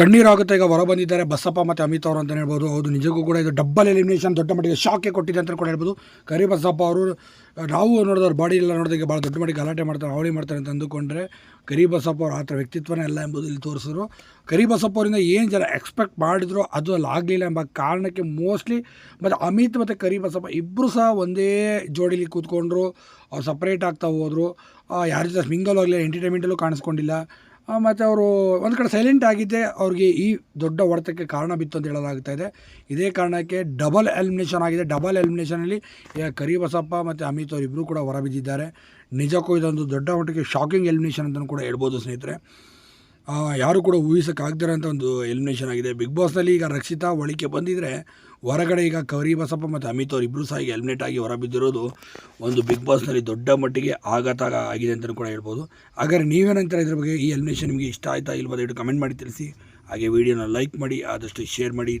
ಕಣ್ಣೀರಾಗುತ್ತೆ. ಈಗ ಹೊರ ಬಂದಿದ್ದಾರೆ ಬಸಪ್ಪ ಮತ್ತು ಅಮಿತ್ ಅವರು ಅಂತ ಹೇಳ್ಬೋದು. ಹೌದು, ನಿಜಕ್ಕೂ ಕೂಡ ಇದು ಡಬ್ಬಲ್ ಎಲಿಮಿನೇಷನ್ ದೊಡ್ಡ ಮಟ್ಟಿಗೆ ಶಾಕೆ ಕೊಟ್ಟಿದೆ ಅಂತ ಕೂಡ ಹೇಳ್ಬೋದು. ಕರಿ ಬಸಪ್ಪ ಅವರು ನಾವು ನೋಡಿದವ್ರು ಬಾಡಿ ಎಲ್ಲ ನೋಡಿದಾಗ ಭಾಳ ದೊಡ್ಡ ಮಟ್ಟಿಗೆ ಗಲಾಟೆ ಮಾಡ್ತಾರೆ ಅವಳಿ ಮಾಡ್ತಾರೆ ಅಂತ ಅಂದುಕೊಂಡ್ರೆ ಕರಿ ಬಸಪ್ಪ ಅವರು ಆ ಥರ ವ್ಯಕ್ತಿತ್ವನೇ ಅಲ್ಲ ಎಂಬುದು ಇಲ್ಲಿ ತೋರಿಸಿದ್ರು. ಕರಿ ಬಸಪ್ಪ ಅವರಿಂದ ಏನು ಜನ ಎಕ್ಸ್ಪೆಕ್ಟ್ ಮಾಡಿದ್ರು ಅದು ಅಲ್ಲಿ ಆಗಲಿಲ್ಲ ಎಂಬ ಕಾರಣಕ್ಕೆ ಮೋಸ್ಟ್ಲಿ ಮತ್ತು ಅಮಿತ್ ಮತ್ತು ಕರಿ ಬಸಪ್ಪ ಇಬ್ಬರು ಸಹ ಒಂದೇ ಜೋಡಿಲಿ ಕೂತ್ಕೊಂಡ್ರು. ಅವ್ರು ಸಪ್ರೇಟ್ ಆಗ್ತಾ ಹೋದರು. ಯಾರ ಜೊತೆ ಮಿಂಗಲ್ ಆಗಲಿಲ್ಲ ಎಂಟರ್ಟೈನ್ಮೆಂಟಲ್ಲೂ ಕಾಣಿಸ್ಕೊಂಡಿಲ್ಲ. ಮತ್ತು ಅವರು ಒಂದು ಕಡೆ ಸೈಲೆಂಟ್ ಆಗಿದ್ದೆ, ಅವ್ರಿಗೆ ಈ ದೊಡ್ಡ ಹೊಡೆತಕ್ಕೆ ಕಾರಣ ಬಿತ್ತು ಅಂತ ಹೇಳಲಾಗ್ತಾ ಇದೆ. ಇದೇ ಕಾರಣಕ್ಕೆ ಡಬಲ್ ಎಲಿಮಿನೇಷನ್ ಆಗಿದೆ. ಡಬಲ್ ಎಲಿಮಿನೇಷನಲ್ಲಿ ಕರಿಬಸಪ್ಪ ಮತ್ತು ಅಮಿತ್ ಅವರು ಇಬ್ಬರು ಕೂಡ ಹೊರಬಿದ್ದಿದ್ದಾರೆ ನಿಜಕ್ಕೂ ಇದೊಂದು ದೊಡ್ಡ ಮಟ್ಟಿಗೆ ಶಾಕಿಂಗ್ ಎಲಿಮಿನೇಷನ್ ಅಂತಲೂ ಕೂಡ ಹೇಳ್ಬೋದು ಸ್ನೇಹಿತರೆ. ಯಾರು ಕೂಡ ಊಹಿಸೋಕ್ಕಾಗ್ದಿರೋಂಥ ಒಂದು ಎಲಿಮಿನೇಷನ್ ಆಗಿದೆ. ಬಿಗ್ ಬಾಸ್ನಲ್ಲಿ ಈಗ ರಕ್ಷಿತಾ ಒಳಿಕೆ ಬಂದಿದ್ದರೆ ಹೊರಗಡೆ ಈಗ ಕೌರಿ ಬಸಪ್ಪ ಮತ್ತು ಅಮಿತ್ ಅವರು ಇಬ್ಬರು ಸಹ ಈಗ ಎಲಿಮಿನೇಟ್ ಆಗಿ ಹೊರಬಿದ್ದಿರೋದು ಒಂದು ಬಿಗ್ ಬಾಸ್ನಲ್ಲಿ ದೊಡ್ಡ ಮಟ್ಟಿಗೆ ಆಘಾತ ಆಗಿದೆ ಅಂತಲೂ ಕೂಡ ಹೇಳ್ಬೋದು. ಹಾಗಾದ್ರೆ ನೀವೇನಂತಾರೆ ಇದ್ರ ಬಗ್ಗೆ? ಈ ಎಲಿಮಿನೇಷನ್ ನಿಮಗೆ ಇಷ್ಟ ಆಯಿತಾ ಇಲ್ವಾ? ದಯವಿಟ್ಟು ಕಮೆಂಟ್ ಮಾಡಿ ತಿಳಿಸಿ. ಹಾಗೆ ವಿಡಿಯೋನ ಲೈಕ್ ಮಾಡಿ, ಆದಷ್ಟು ಶೇರ್ ಮಾಡಿ.